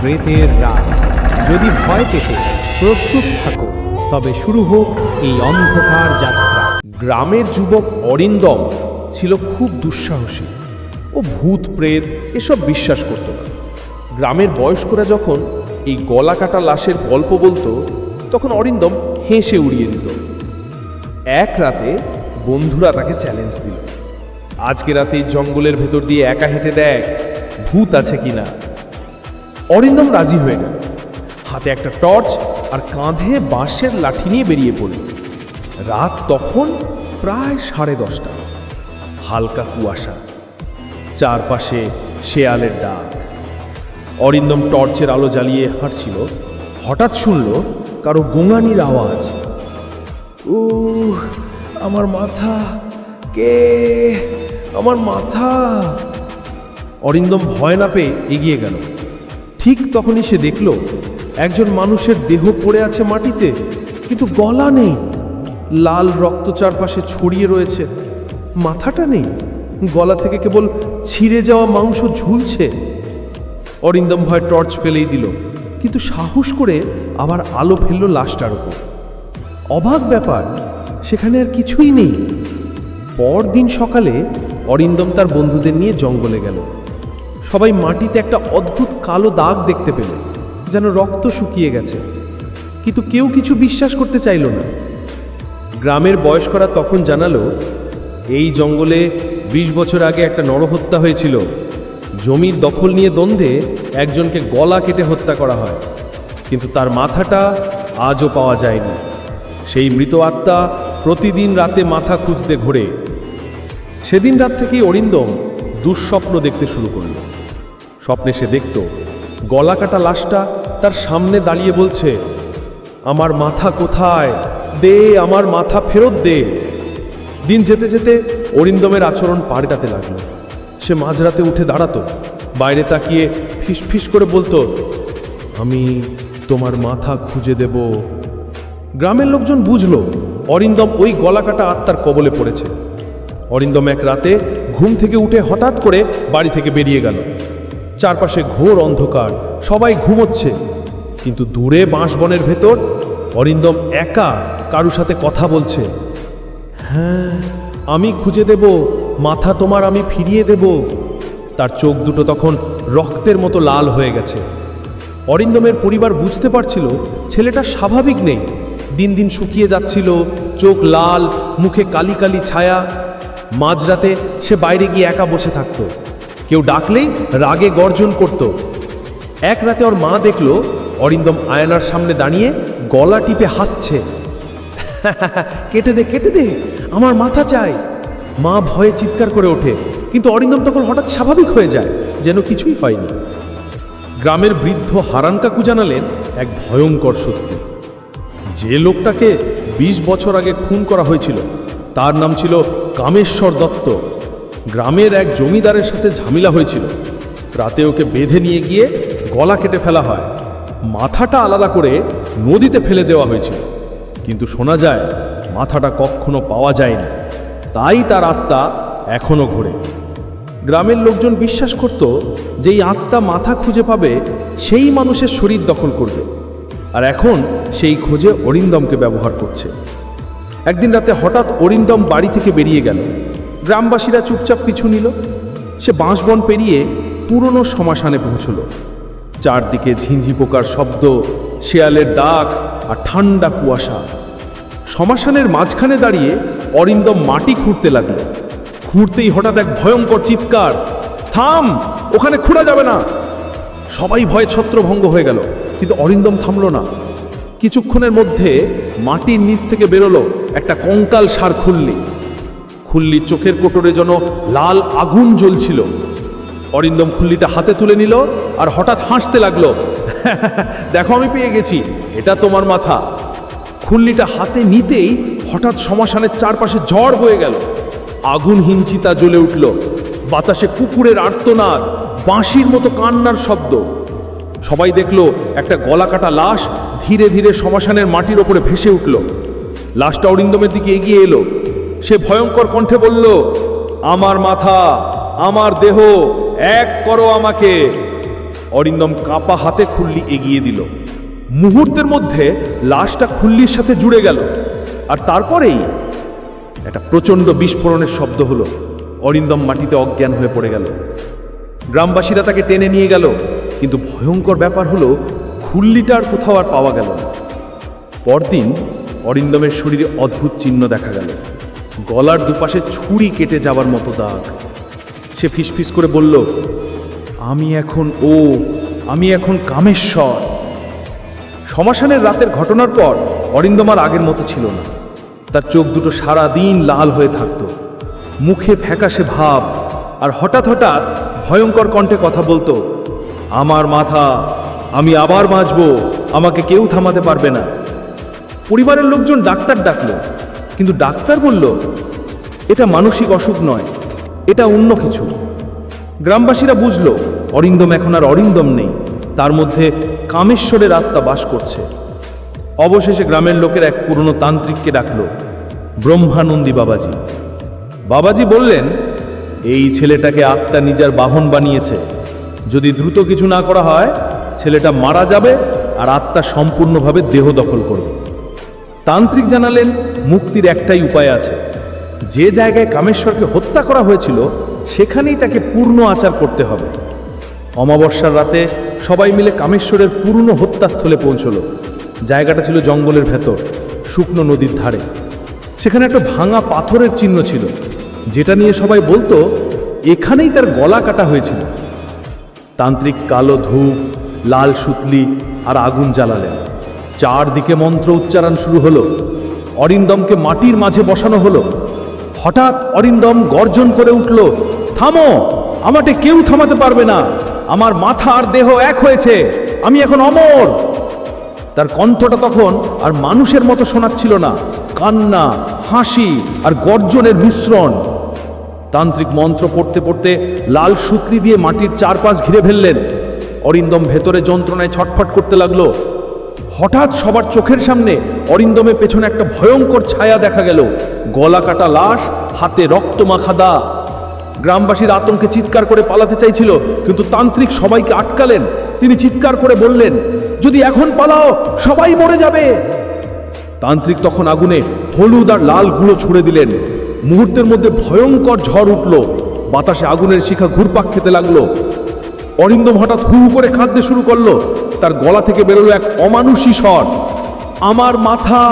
প্রেতের রাত। যদি ভয় পেতে প্রস্তুত থাকো, তবে শুরু হোক এই অন্ধকার যাত্রা। গ্রামের যুবক অরিন্দম ছিল খুব দুঃসাহসী ও ভূত প্রেত, এসব বিশ্বাস করত না। গ্রামের বয়স্করা যখন এই গলা কাটা লাশের গল্প বলতো, তখন অরিন্দম হেসে উড়িয়ে দিত। এক রাতে বন্ধুরা তাকে চ্যালেঞ্জ দিল। আজকে রাতে জঙ্গলের ভেতর দিয়ে একা হেঁটে দেখ, ভূত আছে কিনা। অরিন্দম রাজি হয়ে গেল। হাতে একটা টর্চ আর কাঁধে বাঁশের লাঠি নিয়ে বেরিয়ে পড়ল। রাত তখন প্রায় সাড়ে দশটা। হালকা কুয়াশা। চারপাশে শেয়ালের ডাক। অরিন্দম টর্চের আলো জ্বালিয়ে হাঁটছিল। হঠাৎ শুনল কারও গোঙানির আওয়াজ। ও আমার মাথা। কে? আমার মাথা। অরিন্দম ভয় না পেয়ে এগিয়ে গেল। ঠিক তখনই সে দেখল, একজন মানুষের দেহ পড়ে আছে মাটিতে, কিন্তু গলা নেই। লাল রক্ত চারপাশে ছড়িয়ে রয়েছে। মাথাটা নেই। গলা থেকে কেবল ছিঁড়ে যাওয়া মাংস ঝুলছে। অরিন্দম ভয় টর্চ ফেলেই দিল, কিন্তু সাহস করে আবার আলো ফেলল লাশটার উপর অবাক ব্যাপার, সেখানে আর কিছুই নেই। পরদিন সকালে অরিন্দম তার বন্ধুদের নিয়ে জঙ্গলে গেল। সবাই মাটিতে একটা অদ্ভুত কালো দাগ দেখতে পেল, যেন রক্ত শুকিয়ে গেছে। কিন্তু কেউ কিছু বিশ্বাস করতে চাইল না। গ্রামের বয়স্করা তখন জানালো, এই জঙ্গলে বিশ বছর আগে একটা নরহত্যা হয়েছিল। জমির দখল নিয়ে দ্বন্দ্বে একজনকে গলা কেটে হত্যা করা হয়। কিন্তু তার মাথাটা আজও পাওয়া যায়নি। সেই মৃত আত্মা প্রতিদিন রাতে মাথা খুঁজতে ঘোরে। সেদিন রাত থেকেই অরিন্দম দুঃস্বপ্ন দেখতে শুরু করল। স্বপ্নে সে দেখত, গলা কাটা লাশটা তার সামনে দাঁড়িয়ে বলছে, আমার মাথা কোথায়? দে, আমার মাথা ফেরত দে। দিন যেতে যেতে অরিন্দমের আচরণ পাল্টাতে লাগল। সে মাঝরাতে উঠে দাঁড়াতো, বাইরে তাকিয়ে ফিসফিস করে বলতো, আমি তোমার মাথা খুঁজে দেব। গ্রামের লোকজন বুঝলো, অরিন্দম ওই গলাকাটা আত্মার কবলে পড়েছে। অরিন্দম এক রাতে ঘুম থেকে উঠে হঠাৎ করে বাড়ি থেকে বেরিয়ে গেল। চারপাশে ঘোর অন্ধকার, সবাই ঘুমোচ্ছে। কিন্তু দূরে বাঁশবনের ভেতর অরিন্দম একা কারুর সাথে কথা বলছে। হ্যাঁ আমি খুঁজে দেব, মাথা তোমার আমি ফিরিয়ে দেব। তার চোখ দুটো তখন রক্তের মতো লাল হয়ে গেছে। অরিন্দমের পরিবার বুঝতে পারছিল, ছেলেটা স্বাভাবিক নেই। দিন দিন শুকিয়ে যাচ্ছিল, চোখ লাল, মুখে কালি কালি ছায়া। মাঝরাতে সে বাইরে গিয়ে একা বসে থাকতো। কেউ ডাকলেই রাগে গর্জন করত। এক রাতে ওর মা দেখল অরিন্দম আয়নার সামনে দাঁড়িয়ে গলা টিপে হাসছে। কেটে দে কেটে দে, আমার মাথা চাই। মা ভয়ে চিৎকার করে ওঠে, কিন্তু অরিন্দম তখন হঠাৎ স্বাভাবিক হয়ে যায়, যেন কিছুই হয়নি। গ্রামের বৃদ্ধ হারান কাকু জানালেন, এক ভয়ঙ্কর সত্য। যে লোকটাকে ২০ বছর আগে খুন করা হয়েছিল, তার নাম ছিল কামেশ্বর দত্ত। গ্রামের এক জমিদারের সাথে ঝামেলা হয়েছিল। রাতে ওকে বেঁধে নিয়ে গিয়ে গলা কেটে ফেলা হয়। মাথাটা আলাদা করে নদীতে ফেলে দেওয়া হয়েছিল। কিন্তু শোনা যায়, মাথাটা কখনো পাওয়া যায়নি। তাই তার আত্মা এখনও ঘোরে। গ্রামের লোকজন বিশ্বাস করত যে এই আত্মা মাথা খুঁজে পাবে সেই মানুষের শরীর দখল করবে। আর এখন সেই খোঁজে অরিন্দমকে ব্যবহার করছে। একদিন রাতে হঠাৎ অরিন্দম বাড়ি থেকে বেরিয়ে গেল। গ্রামবাসীরা চুপচাপ পিছু নিল। সে বাঁশবন পেরিয়ে পুরনো শ্মশানে পৌঁছল। চারদিকে ঝিঞ্ঝি পোকার শব্দ, শেয়ালের ডাক আর ঠান্ডা কুয়াশা। শ্মশানের মাঝখানে দাঁড়িয়ে অরিন্দম মাটি খুঁড়তে লাগল। খুঁড়তেই হঠাৎ এক ভয়ঙ্কর চিৎকার, থাম! ওখানে খুঁড়া যাবে না! সবাই ভয়ে ছত্রভঙ্গ হয়ে গেল, কিন্তু অরিন্দম থামল না। কিছুক্ষণের মধ্যে মাটির নিচ থেকে বেরোলো একটা কঙ্কাল সার খুললি। খুল্লির চোখের কোটরে যেন লাল আগুন জ্বলছিল। অরিন্দম খুল্লিটা হাতে তুলে নিল আর হঠাৎ হাসতে লাগল দেখো আমি পেয়ে গেছি, এটা তোমার মাথা। খুল্লিটা হাতে নিতেই হঠাৎ শ্মশানের চারপাশে ঝড় বয়ে গেল। আগুন হিঞ্চিতা জ্বলে উঠল। বাতাসে কুকুরের আর্তনাদ, বাঁশির মতো কান্নার শব্দ। সবাই দেখল, একটা গলা কাটা লাশ ধীরে ধীরে শ্মশানের মাটির ওপরে ভেসে উঠল। লাশটা অরিন্দমের দিকে এগিয়ে এলো। সে ভয়ঙ্কর কণ্ঠে বলল, আমার মাথা, আমার দেহ, এক করো আমাকে। অরিন্দম কাপা হাতে খুল্লি এগিয়ে দিল। মুহূর্তের মধ্যে লাশটা খুল্লির সাথে জুড়ে গেল। আর তারপরেই একটা প্রচণ্ড বিস্ফোরণের শব্দ হলো। অরিন্দম মাটিতে অজ্ঞান হয়ে পড়ে গেল। গ্রামবাসীরা তাকে টেনে নিয়ে গেল। কিন্তু ভয়ঙ্কর ব্যাপার হলো, খুল্লিটা আর কোথাও আর পাওয়া গেল না। পরদিন অরিন্দমের শরীরে অদ্ভুত চিহ্ন দেখা গেল। গলার দুপাশে ছুরি কেটে যাবার মতো দাগ। সে ফিসফিস করে বলল, আমি এখন ও, আমি এখন কামেশ্বর। শ্মশানের রাতের ঘটনার পর অরিন্দমার আগের মতো ছিল না। তার চোখ দুটো সারা দিন লাল হয়ে থাকতো। মুখে ফ্যাকাশে ভাব আর হঠাৎ হঠাৎ ভয়ঙ্কর কণ্ঠে কথা বলতো, আমার মাথা, আমি আবার বাঁচবো, আমাকে কেউ থামাতে পারবে না। পরিবারের লোকজন ডাক্তার ডাকলো কিন্তু ডাক্তার বলল, এটা মানসিক অসুখ নয়, এটা অন্য কিছু। গ্রামবাসীরা বুঝলো, অরিন্দম এখন আর অরিন্দম নেই, তার মধ্যে কামেশ্বরের আত্মা বাস করছে। অবশেষে গ্রামের লোকের এক পুরনো তান্ত্রিককে ডাকল, ব্রহ্মানন্দী বাবাজি। বাবাজি বললেন, এই ছেলেটাকে আত্মা নিজের বাহন বানিয়েছে। যদি দ্রুত কিছু না করা হয়, ছেলেটা মারা যাবে আর আত্মা সম্পূর্ণভাবে দেহ দখল করবে। তান্ত্রিক জানালেন, মুক্তির একটাই উপায় আছে। যে জায়গায় কামেশ্বরকে হত্যা করা হয়েছিল, সেখানেই তাকে পূর্ণ আচার করতে হবে। অমাবস্যার রাতে সবাই মিলে কামেশ্বরের পুরনো হত্যাস্থলে পৌঁছল। জায়গাটা ছিল জঙ্গলের ভেতর, শুকনো নদীর ধারে। সেখানে একটা ভাঙা পাথরের চিহ্ন ছিল, যেটা নিয়ে সবাই বলতো, এখানেই তার গলা কাটা হয়েছিল। তান্ত্রিক কালো ধূপ, লাল সুতলি আর আগুন জ্বালালেন। চারদিকে মন্ত্র উচ্চারণ শুরু হলো। অরিন্দমকে মাটির মাঝে বসানো হলো। হঠাৎ অরিন্দম গর্জন করে উঠল, থামো! আমাকে কেউ থামাতে পারবে না। আমার মাথা আর দেহ এক হয়েছে। আমি এখন অমর! তার কণ্ঠটা তখন আর মানুষের মতো শোনাচ্ছিল না। কান্না, হাসি আর গর্জনের মিশ্রণ। তান্ত্রিক মন্ত্র পড়তে পড়তে লাল সুতলি দিয়ে মাটির চারপাশ ঘিরে ফেললেন। অরিন্দম ভেতরে যন্ত্রণায় ছটফট করতে লাগল। হঠাৎ সবার চোখের সামনে অরিন্দমের পেছনে একটা ভয়ঙ্কর ছায়া দেখা গেল। গলা কাটা লাশ, হাতে রক্ত মাখা দা গ্রামবাসীর আতঙ্কে চিৎকার করে পালাতে চাইছিল, কিন্তু তান্ত্রিক সবাইকে আটকালেন। তিনি চিৎকার করে বললেন, যদি এখন পালাও, সবাই মরে যাবে। তান্ত্রিক তখন আগুনে হলুদ আর লাল গুঁড়ো ছুড়ে দিলেন। মুহূর্তের মধ্যে ভয়ঙ্কর ঝড় উঠল। বাতাসে আগুনের শিখা ঘুরপাক খেতে লাগল। অরিন্দম হঠাৎ হু করে কাঁদতে শুরু করল। তার গলা থেকে বেরোলো এক অমানুষী স্বর। আমার মাথা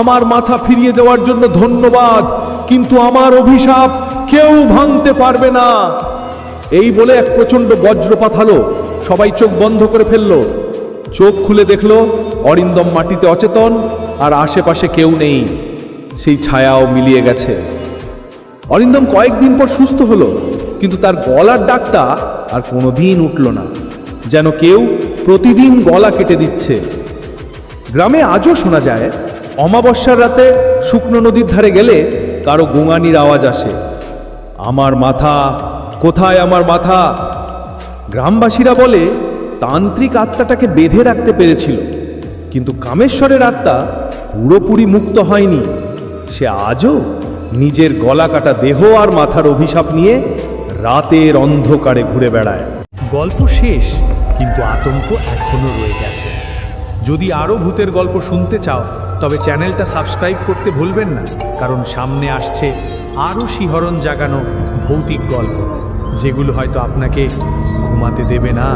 আমার মাথা ফিরিয়ে দেওয়ার জন্য ধন্যবাদ, কিন্তু আমার অভিশাপ কেউ ভাঙতে পারবে না। এই বলে এক প্রচণ্ড বজ্রপাত হলো, সবাই চোখ বন্ধ করে ফেলল। চোখ খুলে দেখল, অরিন্দম মাটিতে অচেতন, আর আশেপাশে কেউ নেই। সেই ছায়াও মিলিয়ে গেছে। অরিন্দম কয়েকদিন পর সুস্থ হলো, কিন্তু তার গলার ডাকটা আর কোনোদিন উঠল না। যেন কেউ প্রতিদিন গলা কেটে দিচ্ছে। গ্রামে আজও শোনা যায়, অমাবস্যার রাতে শুকনো নদীর ধারে গেলে কারও গোঙানির আওয়াজ আসে। আমার মাথা, কোথায় আমার মাথা? গ্রামবাসীরা বলে, তান্ত্রিক আত্মাটাকে বেঁধে রাখতে পেরেছিল। কিন্তু কামেশ্বরের আত্মা পুরোপুরি মুক্ত হয়নি। সে আজও নিজের গলা কাটা দেহ আর মাথার অভিশাপ নিয়ে রাতের অন্ধকারে ঘুরে বেড়ায়। গল্প শেষ। কিন্তু আতঙ্ক এখনও রয়ে গেছে। যদি আরও ভূতের গল্প শুনতে চাও, তবে চ্যানেলটা সাবস্ক্রাইব করতে ভুলবেন না, কারণ সামনে আসছে আরও শিহরণ জাগানো ভৌতিক গল্প, যেগুলো হয়তো আপনাকে ঘুমাতে দেবে না।